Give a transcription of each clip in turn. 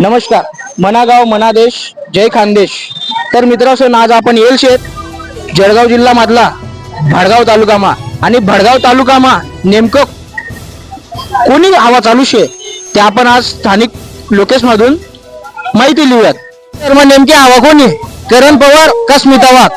नमस्कार. मनागाव मनादेश जय खानदेश. तर मित्रांनो आज आपण येल शेत जळगाव जिल्हा मधला भडगाव तालुकामा. आणि भडगाव तालुकामा नेमकं कोणी हवा चालू शे ते आपण आज स्थानिक लोकेश मधून माहिती लिहूयात. तर मग नेमकी हवा कोणी? करण पवार का स्मिता वाघ?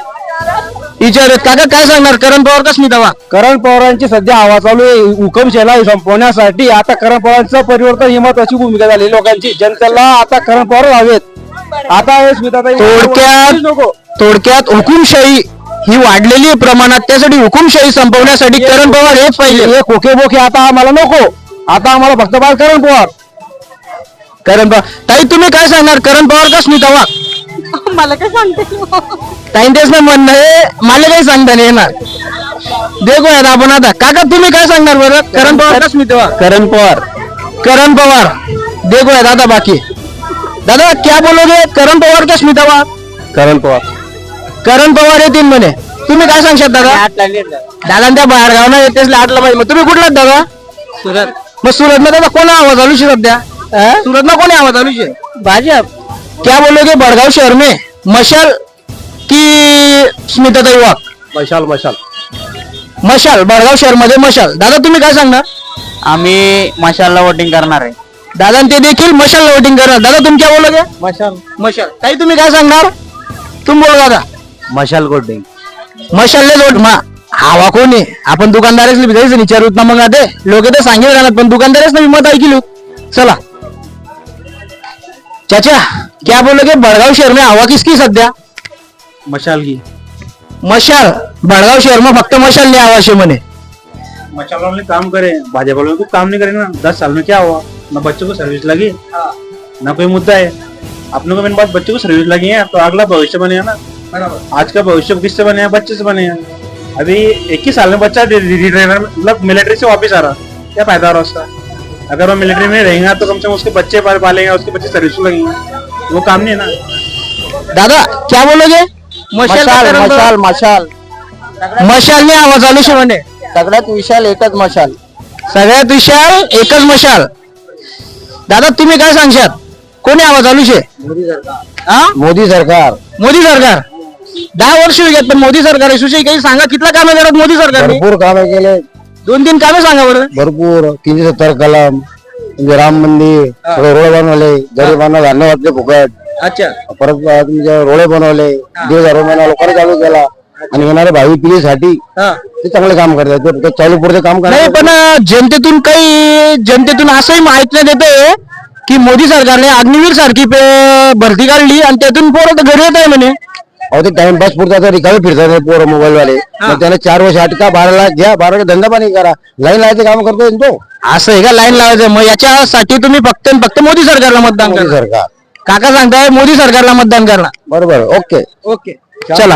विचारत काका काय सांगणार? करण पवार का स्मिता वाघ करण पवारांची सध्या हवा चालू आहे. हुकमशेला संपवण्यासाठी आता करण पवारांचं परिवर्तन ही महत्वाची भूमिका झाली लोकांची. जनतेला आता करण पवार हवेत आता हे स्मिताताई थोडक्यात नको. थोडक्यात हुकुमशाही ही वाढलेली आहे प्रमाणात. त्यासाठी हुकुमशाही संपवण्यासाठी करण पवार हेच पाहिजे. हे खोके बोके आता आम्हाला नको. आता आम्हाला फक्त करण पवार. करण पवार ताई तुम्ही काय सांगणार? करण पवार का स्मिता वाघ मला काय सांगते ना म्हणणं आहे. मला काही सांगता नाही येणार. देखो यार आपण आता काका तुम्ही काय सांगणार बरं? करण पवार का स्मिता वाघ करण पवार. करण पवार. देखो यार दादा बाकी. दादा क्या बोलोगे? करण पवार का स्मिता वाघ करण पवार. करण पवार येतील म्हणे. तुम्ही काय सांगशात दादा? दादा. त्या बाहेर गावना येतेच आठला पाहिजे. मग तुम्ही कुठलाच दादा? सुरत. मग सुरत मध्ये दादा कोणा आवाज चालू शे सध्या? सूरत में कौन है आवाज चालू शे? भाजप. क्या बोलोगे बड़गांव शहर में? मशाल की स्मिता वाघ मशाल मशाल। मशाल बडगाव शहरमध्ये मशाल। दादा तुम्ही काय सांगणार? आम्ही मशालला वोटिंग करणार आहे. दादा आणि ते देखील मशाल वोटिंग करणार. दादा तुम्ही क्या बोलोगे? मशाल। मशाल. ताई तुम्ही काय सांगणार? तुम बोलो दादा. मशाल कोटिंग मशालले जोड मा. हवा कोणी? आपण दुकानदारच जायचं विचारूत ना मग आते लोक तर सांगितलं जाणार पण दुकानदारच ना मत ऐकलू चला. चाचा क्या बोलोगे? बड़गांव शहर में हवा किसकी सध्या? मशाल की। मशाल? बड़गांव शहर में फक्त मशाल नहीं हवा शे म्हणे. मशाल वाले काम करे भाजपा वाले को काम नहीं करे ना। दस साल में क्या हुआ? ना बच्चों को सर्विस लगी ना कोई मुद्दा है। अपने को मैंने बात बच्चों को सर्विस लगी है तो अगला भविष्य बनेगा ना। आज का भविष्य किससे बने हैं? बच्चे से बने हैं। अभी एक ही साल में बच्चा रिटायर मतलब मिलिट्री से वापस आ रहा। क्या फ़ायदा हो रहा उसका? अगर वो मिलिट्री में रहेगा तो कम से कम उसके बच्चे पालेंगे उसके बच्चे सर्विस लगेंगे। वो काम नहीं है ना। दादा क्या बोलोगे मशाल का करण पवार. मशाल मशालने आवाज चालू शे म्हणे सगळ्यात विशाल एकच मशाल। सगळ्यात विशाल एकच मशाल। दादा तुम्ही काय सांगशात? कोणी आवाज शे हा? मोदी सरकार। मोदी सरकार। दहा वर्ष गेत पण मोदी सरकार सुशे काही सांगा कितला कामे करत मोदी सरकारने? भरपूर कामे केले दोन तीन कामे सांगा बरं. भरपूर तीनशे सत्तर कलम. म्हणजे राम मंदिर रोड बनवले गरिबांना धान्य वाटले फुकट. अच्छा. परत तुमचे रोडे बनवले दीड हजार रुपयाला लोकांनी चालू केला. आणि येणाऱ्या भावी पिढीसाठी. ते चांगले काम करतात. ते चालू पुरते काम नाही करतात पण जनतेतून काही जनतेतून असंही ऐकण्यात येते की मोदी सरकारने अग्निवीर सारखी भरती काढली आणि त्यातून पोरं तर घरी येत आहे म्हणे. अहो ते टाइमपास पुरता रिकामी फिरतात पोरं मोबाईल वाले मग त्याला चार वर्ष अटका बारा लाख घ्या बारा लाख धंदा पाणी करा. लाईन लावायचे काम करतोय तो. असं आहे का लाईन लावायचं? मग याच्यासाठी तुम्ही फक्त आणि फक्त मोदी सरकारला मतदान मोदी करणार. सरकार. काका सांगताय मोदी सरकारला मतदान करणार. बरोबर ओके. ओके. चला.